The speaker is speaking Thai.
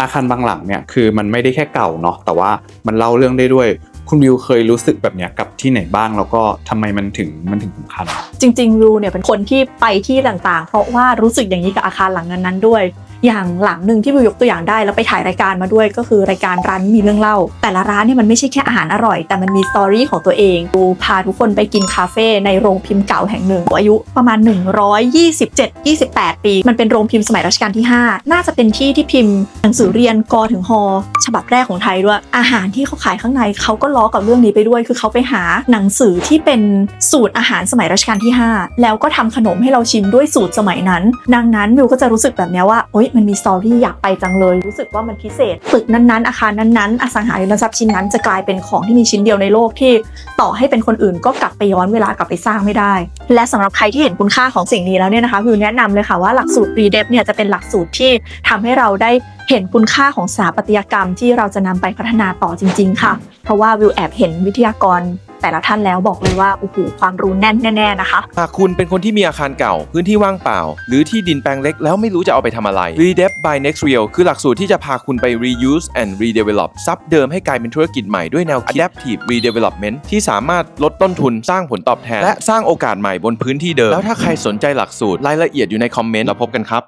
อาคารบางหลังเนี่ยคือมันไม่ได้แค่เก่าเนาะแต่ว่ามันเล่าเรื่องได้ด้วย คุณวิวเคยรู้สึกแบบนี้กับที่ไหนบ้างแล้วก็ทำไมมันถึงมันถึงสำคัญ จริงๆวิวเนี่ยเป็นคนที่ไปที่ต่างๆ เพราะว่ารู้สึกอย่างนี้กับอาคารหลังนั้นๆด้วย อย่างหลังหนึ่งที่วิวยกตัวอย่างได้แล้วไปถ่ายรายการมาด้วยก็คือรายการร้านมีเรื่องเล่า แต่ละร้านเนี่ยมันไม่ใช่แค่อาหารอร่อย แต่มันมีสตอรี่ของตัวเองดูพาทุกคนไปกินคาเฟ่ในโรงพิมพ์เก่าแห่งหนึ่งอายุประมาณ 127-28 ปี มันเป็นโรงพิมพ์สมัยรัชกาลที่ 5 น่าจะเป็นที่ที่พิมพ์หนังสือเรียนกอถึงฮอฉบับแรกของไทยด้วยอาหารที่เขาขายข้างในเขาก็ล้อกับเรื่องนี้ไปด้วย คือเขาไปหาหนังสือที่เป็นสูตรอาหารสมัยรัชกาลที่ 5 แล้วก็ทำขนมให้เราชิมด้วยสูตรสมัยนั้น ดังนั้นวิวก็จะรู้สึกแบบนี้ว่าโอ๊ยมันมีสตอรี่อยากไปจังเลย รู้สึกว่ามันพิเศษตึกนั้นๆอาคารนั้นๆ อสังหาริมทรัพย์ชิ้นนั้นจะกลายเป็นของที่มีชิ้นเดียวในโลกที่ต่อให้เป็นคนอื่นก็กลับไปย้อนเวลากลับไปสร้างไม่ได้ และสำหรับใครที่เห็นคุณค่าของสิ่งนี้แล้วเนี่ยนะคะวิวแนะนำเลยค่ะว่าหลักสูตร Redep เนี่ยจะเป็นหลักสูตรที่ทำให้เราได้เห็นคุณค่าของสถาปัตยกรรมที่เราจะนำไปพัฒนาต่อจริง ๆ ค่ะ เพราะว่าวิวแอบเห็นวิทยากร แต่ละท่านแล้วบอกเลยว่าโอ้โหความรู้แน่นแน่ๆนะคะ หากคุณเป็นคนที่มีอาคารเก่า พื้นที่ว่างเปล่า หรือที่ดินแปลงเล็กแล้วไม่รู้จะเอาไปทำอะไร Redep by Next Real คือหลักสูตรที่จะพาคุณไป reuse and redevelop ซับเดิมให้กลายเป็นธุรกิจใหม่ด้วยแนว adaptive redevelopment ที่สามารถลดต้นทุนสร้างผลตอบแทน และสร้างโอกาสใหม่บนพื้นที่เดิม แล้วถ้าใครสนใจหลักสูตรรายละเอียดอยู่ในคอมเมนต์แล้วพบกันครับ